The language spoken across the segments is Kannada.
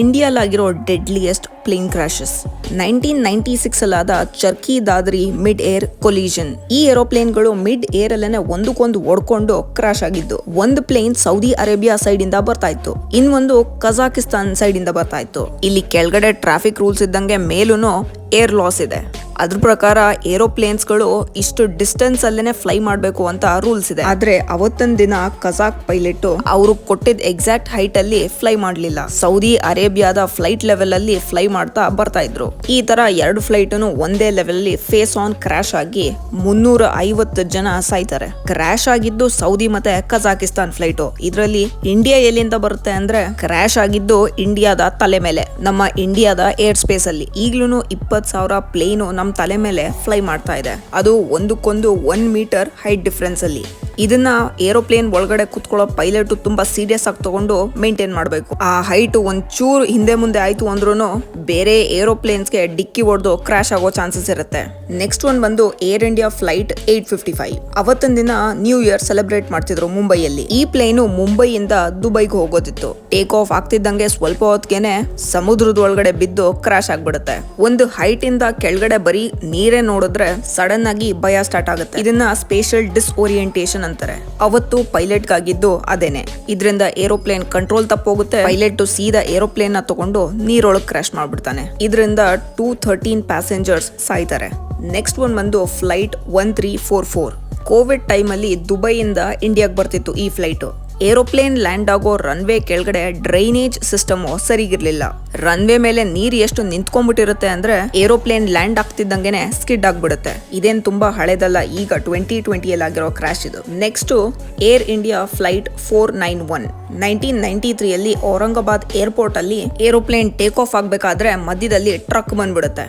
ಇಂಡಿಯಾಲಾಗಿರೋ deadliest plane crashes nineteen ninety six Charkhi Dadri mid air collision ಈ ಏರೋಪ್ಲೇನ್ಗಳು ಮಿಡ್ ಏರ್ ಒಂದಕ್ಕೊಂದು ಒಡ್ಕೊಂಡು ಕ್ರಾಶ್ ಆಗಿದ್ದು, ಒಂದು ಪ್ಲೇನ್ ಸೌದಿ ಅರೇಬಿಯಾ ಸೈಡ್ ಇಂದ ಬರ್ತಾ ಇತ್ತು ಇನ್ನೊಂದು ಕಜಾಕಿಸ್ತಾನ್ ಸೈಡ್ ಇಂದ ಬರ್ತಾ ಇತ್ತು ಇಲ್ಲಿ ಕೆಳಗಡೆ ಟ್ರಾಫಿಕ್ ರೂಲ್ಸ್ ಇದ್ದಂಗೆ ಮೇಲೂ ಏರ್ ಲಾಸ್ ಇದೆ. ಅದ್ರ ಪ್ರಕಾರ ಏರೋಪ್ಲೇನ್ಸ್ಗಳು ಇಷ್ಟು ಡಿಸ್ಟೆನ್ಸ್ ಅಲ್ಲೇನೆ ಫ್ಲೈ ಮಾಡಬೇಕು ಅಂತ ರೂಲ್ಸ್ ಇದೆ. ಆದ್ರೆ ಅವತ್ತಿನ ದಿನ ಕಜಾಕ್ ಪೈಲಟ್ ಅವರು ಕೊಟ್ಟಿದ್ದ ಎಕ್ಸಾಕ್ಟ್ ಹೈಟ್ ಅಲ್ಲಿ ಫ್ಲೈ ಮಾಡಲಿಲ್ಲ. ಸೌದಿ ಅರೇಬಿಯಾದ ಫ್ಲೈಟ್ ಲೆವೆಲ್ ಅಲ್ಲಿ ಫ್ಲೈ ಮಾಡ್ತಾ ಬರ್ತಾ ಇದ್ರು. ಈ ತರ ಎರಡು ಫ್ಲೈಟ್ ಒಂದೇ ಲೆವೆಲ್ ಅಲ್ಲಿ ಫೇಸ್ ಆನ್ ಕ್ರಾಶ್ ಆಗಿ ಮುನ್ನೂರ ಐವತ್ತು ಜನ ಸಾಯ್ತಾರೆ. ಕ್ರಾಶ್ ಆಗಿದ್ದು ಸೌದಿ ಮತ್ತೆ ಕಜಾಕಿಸ್ತಾನ್ ಫ್ಲೈಟ್. ಇದರಲ್ಲಿ ಇಂಡಿಯಾ ಎಲ್ಲಿಂದ ಬರುತ್ತೆ ಅಂದ್ರೆ ಕ್ರಾಶ್ ಆಗಿದ್ದು ಇಂಡಿಯಾದ ತಲೆ ಮೇಲೆ, ನಮ್ಮ ಇಂಡಿಯಾದ ಏರ್ ಸ್ಪೇಸ್ ಅಲ್ಲಿ ಈಗ್ಲೂ ಇಪ್ಪತ್ ಸಾವಿರ ಪ್ಲೇನು ನಮ್ ತಲೆ ಮೇಲೆ ಫ್ಲೈ ಮಾಡ್ತಾ ಇದೆ. ಅದು ಒಂದಕ್ಕೊಂದು ಒನ್ ಮೀಟರ್ ಹೈಟ್ ಡಿಫ್ರೆನ್ಸ್ ಅಲ್ಲಿ. ಇದನ್ನ ಏರೋಪ್ಲೇನ್ ಒಳಗಡೆ ಕುತ್ಕೊಳ್ಳೋ ಪೈಲಟ್ ತುಂಬಾ ಸೀರಿಯಸ್ ಆಗಿ ತಗೊಂಡು ಮೇಂಟೈನ್ ಮಾಡಬೇಕು. ಆ ಹೈಟ್ ಒಂಚೂರು ಹಿಂದೆ ಮುಂದೆ ಆಯ್ತು ಅಂದ್ರೂ ಬೇರೆ ಏರೋಪ್ಲೇನ್ಸ್ಗೆ ಡಿಕ್ಕಿ ಹೊಡೆದು ಕ್ರಾಶ್ ಆಗೋ ಚಾನ್ಸಸ್ ಇರುತ್ತೆ. ನೆಕ್ಸ್ಟ್ ಒನ್ ಬಂದು Air India flight eight fifty five ಅವತ್ತಿನ ದಿನ ನ್ಯೂ ಇಯರ್ ಸೆಲೆಬ್ರೇಟ್ ಮಾಡ್ತಿದ್ರು ಮುಂಬೈಯಲ್ಲಿ. ಈ ಪ್ಲೇನು ಮುಂಬೈಯಿಂದ ದುಬೈಗೆ ಹೋಗೋದಿತ್ತು. ಟೇಕ್ ಆಫ್ ಆಗ್ತಿದ್ದಂಗೆ ಸ್ವಲ್ಪ ಹೊತ್ತಿಗೆನೆ ಸಮುದ್ರದ ಒಳಗಡೆ ಬಿದ್ದು ಕ್ರಾಶ್ ಆಗ್ಬಿಡುತ್ತೆ. ಒಂದು ಹೈಟ್ ಇಂದ ಕೆಳಗಡೆ ಬರೀ ನೀರೇ ನೋಡಿದ್ರೆ ಸಡನ್ ಆಗಿ ಭಯ ಸ್ಟಾರ್ಟ್ ಆಗುತ್ತೆ. ಇದನ್ನ ಸ್ಪೇಷಲ್ ಡಿಸ್ಓರಿಯಂಟೇಷನ್ ಅಂತಾರೆ. ಅವತ್ತು ಪೈಲಟ್ ಗಾಗಿದ್ದು ಅದೇನೆ. ಇದರಿಂದ ಏರೋಪ್ಲೇನ್ ಕಂಟ್ರೋಲ್ ತಪ್ಪೋಗುತ್ತೆ. ಪೈಲಟ್ ಸೀದಾ ಏರೋಪ್ಲೇನ್ನ ತಗೊಂಡು ನೀರೊಳಗೆ ಕ್ರಾಶ್ ಮಾಡ್ಬಿಡ್ತಾನೆ. ಇದರಿಂದ ಟೂ ಥರ್ಟೀನ್ ಪ್ಯಾಸೆಂಜರ್ಸ್ ಸಾಯ್ತಾರೆ. ನೆಕ್ಸ್ಟ್ ಒನ್ ಬಂದು flight one three four four covid ಟೈಮಲ್ಲಿ ದುಬೈಯಿಂದ ಇಂಡಿಯಾಗೆ ಬರ್ತಿತ್ತು ಈ ಫ್ಲೈಟು. ಏರೋಪ್ಲೇನ್ ಲ್ಯಾಂಡ್ ಆಗೋ ರನ್ವೇ ಕೆಳಗಡೆ ಡ್ರೈನೇಜ್ ಸಿಸ್ಟಮ್ ಸರಿಗಿರ್ಲಿಲ್ಲ. ರನ್ವೇ ಮೇಲೆ ನೀರು ಎಷ್ಟು ನಿಂತ್ಕೊಂಡ್ಬಿಟ್ಟಿರುತ್ತೆ ಅಂದ್ರೆ ಏರೋಪ್ಲೇನ್ ಲ್ಯಾಂಡ್ ಆಗ್ತಿದ್ದಂಗೆನೆ ಸ್ಕಿಡ್ ಆಗ್ಬಿಡುತ್ತೆ. ಇದೇನ್ ತುಂಬಾ ಹಳೆದಲ್ಲ, ಈಗ ಟ್ವೆಂಟಿ ಟ್ವೆಂಟಿಯಲ್ಲಿ ಆಗಿರೋ ಕ್ರಾಶ್ ಇದು. Next air India flight four nine one nineteen ninety ತ್ರೀಯಲ್ಲಿ Aurangabad airport ಅಲ್ಲಿ ಏರೋಪ್ಲೇನ್ ಟೇಕ್ ಆಫ್ ಆಗಬೇಕಾದ್ರೆ ಮಧ್ಯದಲ್ಲಿ ಟ್ರಕ್ ಬಂದ್ಬಿಡುತ್ತೆ.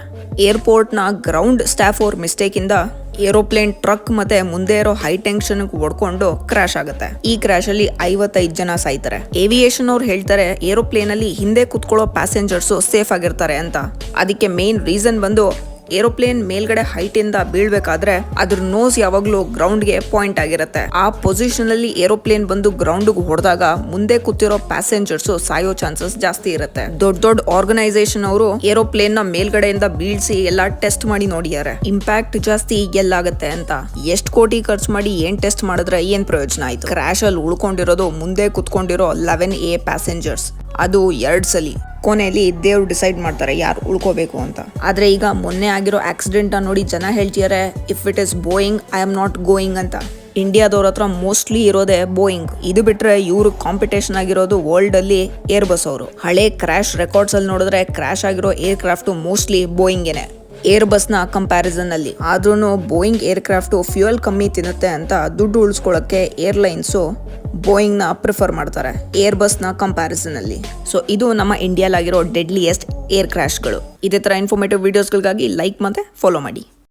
ಏರ್ಪೋರ್ಟ್ನ ಗ್ರೌಂಡ್ ಸ್ಟಾಫ್ ಅವ್ರ ಮಿಸ್ಟೇಕ್ ಇಂದ ಏರೋಪ್ಲೇನ್ ಟ್ರಕ್ ಮತ್ತೆ ಮುಂದೆ ಇರೋ ಹೈ ಟೆನ್ಷನ್ ಹೊಡ್ಕೊಂಡು ಕ್ರಾಶ್ ಆಗುತ್ತೆ. ಈ ಕ್ರಾಶ್ ಅಲ್ಲಿ ಐವತ್ತೈದು ಜನ ಸಾಯ್ತಾರೆ. ಏವಿಯೇಷನ್ ಅವ್ರು ಹೇಳ್ತಾರೆ, ಏರೋಪ್ಲೇನ್ ಅಲ್ಲಿ ಹಿಂದೆ ಕುತ್ಕೊಳ್ಳೋ ಪ್ಯಾಸೆಂಜರ್ಸ್ ಸೇಫ್ ಆಗಿರ್ತಾರೆ ಅಂತ. ಅದಕ್ಕೆ ಮೇನ್ ರೀಸನ್ ಬಂದು ಏರೋಪ್ಲೇನ್ ಮೇಲ್ಗಡೆ ಹೈಟ್ ಇಂದ ಬೀಳ್ಬೇಕಾದ್ರೆ ಅದ್ರ ನೋಸ್ ಯಾವಾಗ್ಲೂ ಗ್ರೌಂಡ್ಗೆ ಪಾಯಿಂಟ್ ಆಗಿರುತ್ತೆ. ಆ ಪೊಸಿಷನ್ ಅಲ್ಲಿ ಏರೋಪ್ಲೇನ್ ಬಂದು ಗ್ರೌಂಡ್ ಹೊಡೆದಾಗ ಮುಂದೆ ಕೂತಿರೋ ಪ್ಯಾಸೆಂಜರ್ಸ್ ಸಾಯೋ ಚಾನ್ಸಸ್ ಜಾಸ್ತಿ ಇರುತ್ತೆ. ದೊಡ್ಡ ದೊಡ್ಡ ಆರ್ಗನೈಸೇಷನ್ ಅವರು ಏರೋಪ್ಲೇನ್ನ ಮೇಲ್ಗಡೆಯಿಂದ ಬೀಳ್ಸಿ ಎಲ್ಲಾ ಟೆಸ್ಟ್ ಮಾಡಿ ನೋಡಿದ್ದಾರೆ. ಇಂಪ್ಯಾಕ್ಟ್ ಜಾಸ್ತಿ ಎಲ್ಲಾಗತ್ತೆ ಅಂತ. ಎಷ್ಟ್ ಕೋಟಿ ಖರ್ಚು ಮಾಡಿ ಏನ್ ಟೆಸ್ಟ್ ಮಾಡಿದ್ರೆ ಏನ್ ಪ್ರಯೋಜನ ಆಯ್ತು. ಕ್ರಾಶ್ ಅಲ್ಲಿ ಉಳ್ಕೊಂಡಿರೋದು, ಮುಂದೆ ಕುತ್ಕೊಂಡಿರೋ ಲೆವೆನ್ ಎ ಪ್ಯಾಸೆಂಜರ್ಸ್ ಅದು ಎರಡು ಸಲಿ. ಕೊನೆಯಲ್ಲಿ ದೇವ್ರು ಡಿಸೈಡ್ ಮಾಡ್ತಾರೆ ಯಾರು ಉಳ್ಕೋಬೇಕು ಅಂತ. ಆದ್ರೆ ಈಗ ಮೊನ್ನೆ ಆಗಿರೋ ಆಕ್ಸಿಡೆಂಟ್ ನೋಡಿ ಜನ ಹೇಳ್ತಿದ್ದಾರೆ if it is Boeing I am not going ಅಂತ. ಇಂಡಿಯಾದವ್ರ ಹತ್ರ ಮೋಸ್ಟ್ಲಿ ಇರೋದೇ ಬೋಯಿಂಗ್ ಇದು ಬಿಟ್ರೆ ಇವರು ಕಾಂಪಿಟೇಷನ್ ಆಗಿರೋದು ವರ್ಲ್ಡ್ ಅಲ್ಲಿ ಏರ್ ಬಸ್ ಅವರು. ಹಳೆ ಕ್ರಾಶ್ ರೆಕಾರ್ಡ್ಸ್ ಅಲ್ಲಿ ನೋಡಿದ್ರೆ ಕ್ರಾಶ್ ಆಗಿರೋ ಏರ್ ಕ್ರಾಫ್ಟ್ ಮೋಸ್ಟ್ಲಿ ಬೋಯಿಂಗೇನೆ ಏರ್ ಬಸ್ನ ಕಂಪ್ಯಾರಿಸನ್ ಅಲ್ಲಿ ಆದ್ರೂ ಬೋಯಿಂಗ್ ಏರ್ ಕ್ರಾಫ್ಟ್ ಫ್ಯೂಯಲ್ ಕಮ್ಮಿ ತಿನ್ನುತ್ತೆ ಅಂತ ದುಡ್ಡು ಉಳಿಸ್ಕೊಳ್ಳೋಕೆ ಏರ್ಲೈನ್ಸು ಬೋಯಿಂಗ್ನ ಪ್ರಿಫರ್ ಮಾಡ್ತಾರೆ ಏರ್ ಬಸ್ನ ಕಂಪ್ಯಾರಿಸನ್ ಅಲ್ಲಿ ಸೊ ಇದು ನಮ್ಮ ಇಂಡಿಯಾಲಾಗಿರೋ ಡೆಡ್ಲಿಯೆಸ್ಟ್ ಏರ್ ಕ್ರಾಶ್ಗಳು ಇದೇ ತರ ಇನ್ಫಾರ್ಮೇಟಿವ್ ವಿಡಿಯೋಸ್ಗಳಿಗಾಗಿ ಲೈಕ್ ಮತ್ತೆ ಫಾಲೋ ಮಾಡಿ.